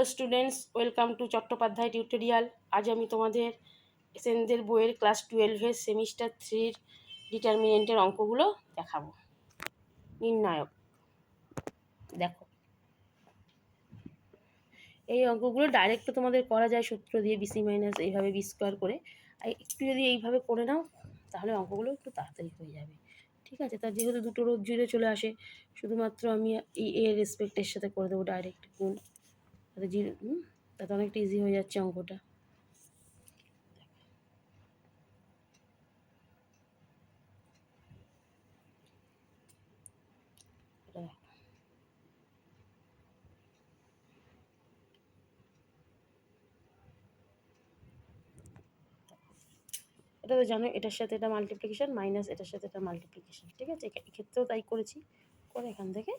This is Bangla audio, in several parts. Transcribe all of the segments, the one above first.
Hello students, welcome to Chattopadhyay tutorial. আজ আমি তোমাদের এসএনদের বইয়ের ক্লাস টুয়েলভের সেমিস্টার থ্রির ডিটারমিনেন্টের অঙ্কগুলো দেখাবো। নির্ণায়ক। দেখো। এই অঙ্কগুলো ডাইরেক্ট তো তোমাদের করা যায় সূত্র দিয়ে বিসি মাইনাস এইভাবে বি স্কোয়ার করে। আর একটু যদি এইভাবে করে নাও, তাহলে অঙ্কগুলো একটু তাড়াতাড়ি হয়ে যাবে। ঠিক আছে? তার যেহেতু দুটো রোদ জুড়ে চলে আসে, শুধুমাত্র আমি এই এর রেসপেক্টের সাথে করে দেবো ডাইরেক্ট গুণ। তাতে তাতে অনেকটা ইজি হয়ে যাচ্ছে অঙ্কটা। এটা তো জানো এটার সাথে এটা মাল্টিপ্লিকেশন মাইনাস এটার সাথে এটা মাল্টিপ্লিকেশন ঠিক আছে? এক্ষেত্রেও তাই করেছি। করে এখান থেকে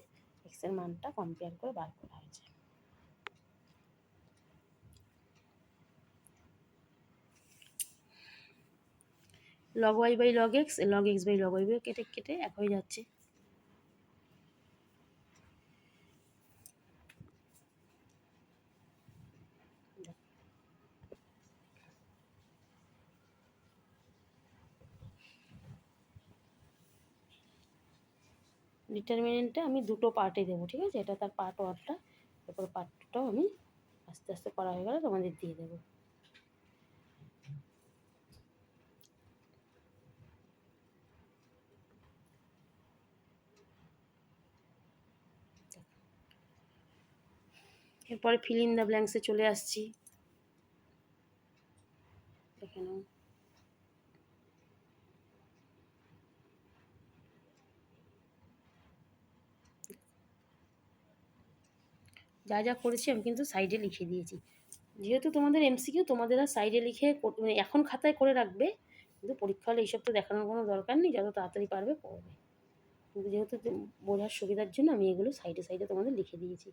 এক্সের মানটা কম্পেয়ার করে বার করা হয়েছে। Log Y by log X log X by log Y by কেটে কেটে এক হয়ে যাচ্ছে। ডিটারমিনেন্টটা আমি দুটো পার্টে দেবো, ঠিক আছে? এটা তার পার্ট ওয়ানটা এরপর পার্ট টুটাও আমি আস্তে আস্তে করা হয়ে গেলে তোমাদের দিয়ে দেবো। এরপরে ফিল ইন দ্য ব্ল্যাঙ্কসে চলে আসছি। যা যা করেছি আমি কিন্তু সাইডে লিখে দিয়েছি। যেহেতু তোমাদের এমসিকিউ তোমাদের আর সাইডে লিখে মানে এখন খাতায় করে রাখবে, কিন্তু পরীক্ষা হলে এইসব তো দেখানোর কোনো দরকার নেই, যত তাড়াতাড়ি পারবে করবে। কিন্তু যেহেতু বোঝার সুবিধার জন্য আমি এগুলো সাইডে সাইডে তোমাদের লিখে দিয়েছি।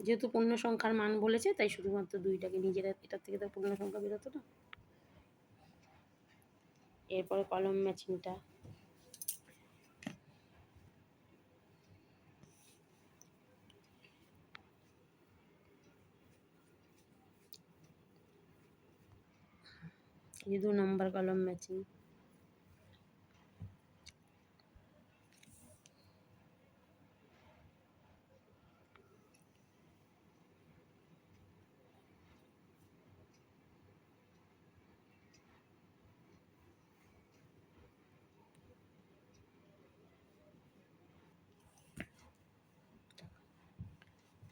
যেহেতু পূর্ণ সংখ্যার মান বলেছে, তাই শুধুমাত্র দুইটাকে নিজেরা এটার থেকে তো পূর্ণ সংখ্যা বেরোতো না? এরপরে কলম ম্যাচিংটা দু নম্বর কলম ম্যাচিং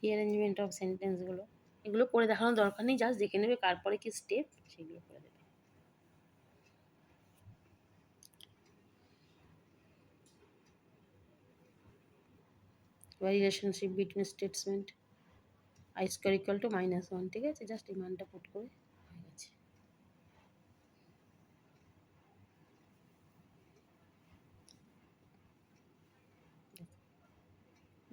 রিঅ্যারেঞ্জমেন্ট অফ সেন্টেন্সগুলো এগুলো করে দেখানোর দরকার নেই জাস্ট দেখে নেবে কারপরে কি স্টেপ সেগুলো করে দেবে। Relationship between statement I equal to minus one ঠিক আছে? জাস্ট এই মানটা পুট করে হয়ে গেছে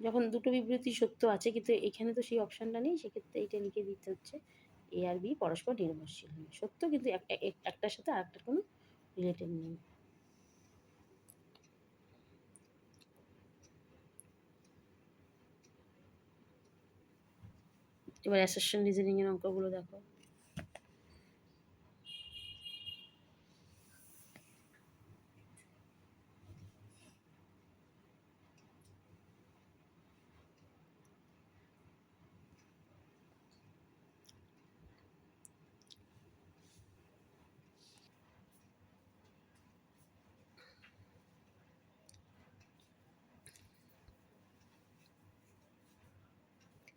যখন দুটো বিবৃতি সত্য আছে, কিন্তু এখানে তো সেই অপশানটা নেই, সেক্ষেত্রে এটা লিখে দিতে হচ্ছে এ আর বি পরস্পর নির্ভরশীল সত্য কিন্তু একটার সাথে আর আরেকটার কোনো রিলেটেড নেই। এবার অ্যাসেশন রিজনিংয়ের অঙ্কগুলো দেখো।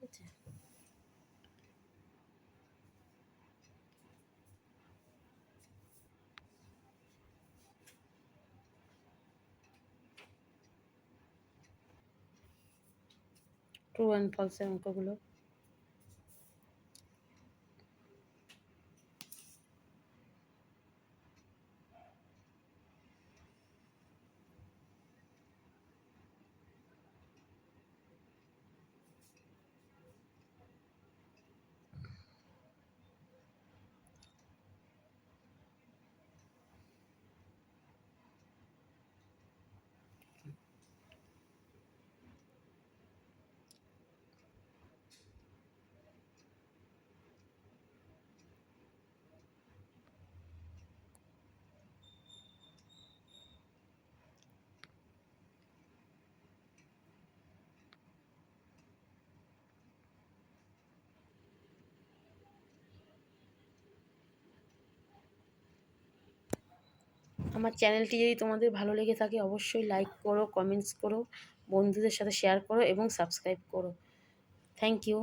আছে ট্রু অ্যান্ড ফলসের অঙ্কগুলো আমার চ্যানেলটি যদি তোমাদের ভালো লেগে থাকে, অবশ্যই লাইক করো কমেন্টস করো, বন্ধুদের সাথে শেয়ার করো এবং সাবস্ক্রাইব করো। Thank you